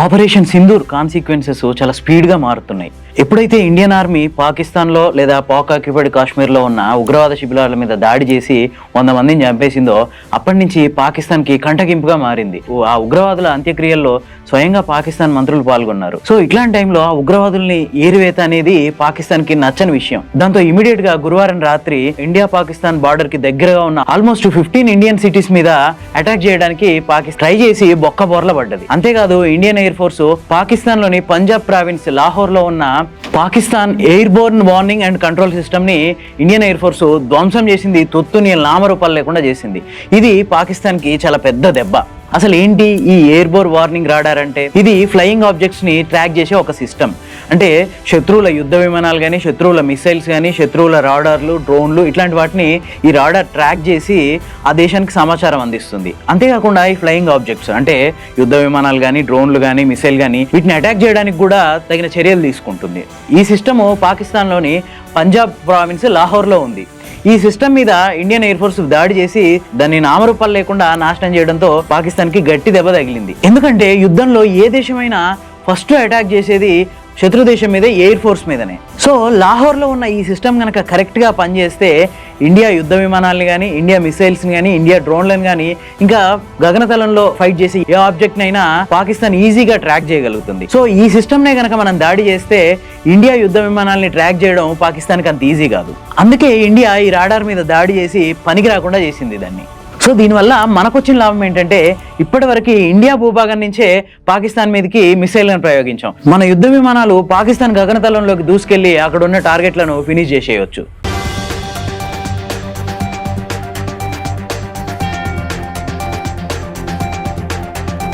Operation Sindoor consequences చాలా స్పీడ్గా మారుతున్నాయి. ఎప్పుడైతే ఇండియన్ ఆర్మీ పాకిస్తాన్లో లేదా పాక్ ఆక్యుపైడ్ కాశ్మీర్లో ఉన్న ఉగ్రవాద శిబిరాల మీద దాడి చేసి వంద మందిని చంపేసిందో అప్పటి నుంచి పాకిస్తాన్కి కంటగింపుగా మారింది. ఆ ఉగ్రవాదుల అంత్యక్రియల్లో స్వయంగా పాకిస్తాన్ మంత్రులు పాల్గొన్నారు. సో ఇట్లాంటి టైంలో ఆ ఉగ్రవాదుల్ని ఏరివేత అనేది పాకిస్తాన్కి నచ్చని విషయం. దాంతో ఇమీడియట్గా గురువారం రాత్రి ఇండియా పాకిస్తాన్ బార్డర్కి దగ్గరగా ఉన్న ఆల్మోస్ట్ ఫిఫ్టీన్ ఇండియన్ సిటీస్ మీద అటాక్ చేయడానికి పాకిస్తాన్ ట్రై చేసి బొక్క బోర్ల పడ్డది అంతేకాదు ఇండియన్ ఎయిర్ ఫోర్స్ పాకిస్తాన్లోని పంజాబ్ ప్రావిన్స్ లాహోర్లో ఉన్న Pakistan airborne warning and control సిస్టమ్ని ఇండియన్ ఎయిర్ ఫోర్స్ ధ్వంసం చేసింది తొత్తుని నామరూపాలు లేకుండా చేసింది. ఇది పాకిస్తాన్కి చాలా పెద్ద దెబ్బ. అసలు ఏంటి ఈ ఎయిర్బోర్ వార్నింగ్ రాడార్ అంటే ఇది ఫ్లయింగ్ ఆబ్జెక్ట్స్ని ట్రాక్ చేసే ఒక సిస్టమ్ అంటే శత్రువుల యుద్ధ విమానాలు కానీ శత్రువుల మిసైల్స్ కానీ శత్రువుల రాడార్లు డ్రోన్లు ఇట్లాంటి వాటిని ఈ రాడార్ ట్రాక్ చేసి ఆ దేశానికి సమాచారం అందిస్తుంది. అంతేకాకుండా ఈ ఫ్లయింగ్ ఆబ్జెక్ట్స్ అంటే యుద్ధ విమానాలు కానీ డ్రోన్లు కానీ మిసైల్ కానీ వీటిని అటాక్ చేయడానికి కూడా తగిన చర్యలు తీసుకుంటుంది. ఈ సిస్టమ్ పాకిస్తాన్లోని పంజాబ్ ప్రావిన్స్ లాహోర్లో ఉంది. ఈ సిస్టమ్ మీద ఇండియన్ ఎయిర్ ఫోర్స్ దాడి చేసి దాన్ని నామరూపాలు లేకుండా నాశనం చేయడంతో పాకిస్తాన్కి గట్టి దెబ్బ తగిలింది. ఎందుకంటే యుద్ధంలో ఏ దేశమైనా ఫస్ట్ అటాక్ చేసేది శత్రు దేశం మీద ఎయిర్ ఫోర్స్ మీదనే. సో లాహోర్లో ఉన్న ఈ సిస్టమ్ కనుక కరెక్ట్గా పనిచేస్తే ఇండియా యుద్ధ విమానాలను కానీ ఇండియా మిసైల్స్ని కానీ ఇండియా డ్రోన్లను కానీ ఇంకా గగనతలంలో ఫైట్ చేసి ఏ ఆబ్జెక్ట్ అయినా పాకిస్తాన్ ఈజీగా ట్రాక్ చేయగలుగుతుంది. సో ఈ సిస్టమ్నే కనుక మనం దాడి చేస్తే ఇండియా యుద్ధ విమానాల్ని ట్రాక్ చేయడం పాకిస్తాన్కి అంత ఈజీ కాదు. అందుకే ఇండియా ఈ రాడార్ మీద దాడి చేసి పనికి రాకుండా చేసింది దాన్ని. సో దీనివల్ల మనకు వచ్చిన లాభం ఏంటంటే ఇప్పటివరకు ఇండియా భూభాగం నుంచే పాకిస్తాన్ మీదకి మిసైల్లను ప్రయోగించాం. మన యుద్ధ విమానాలు పాకిస్తాన్ గగనతలంలోకి దూసుకెళ్ళి అక్కడ ఉన్న టార్గెట్లను ఫినిష్ చేసేయచ్చు.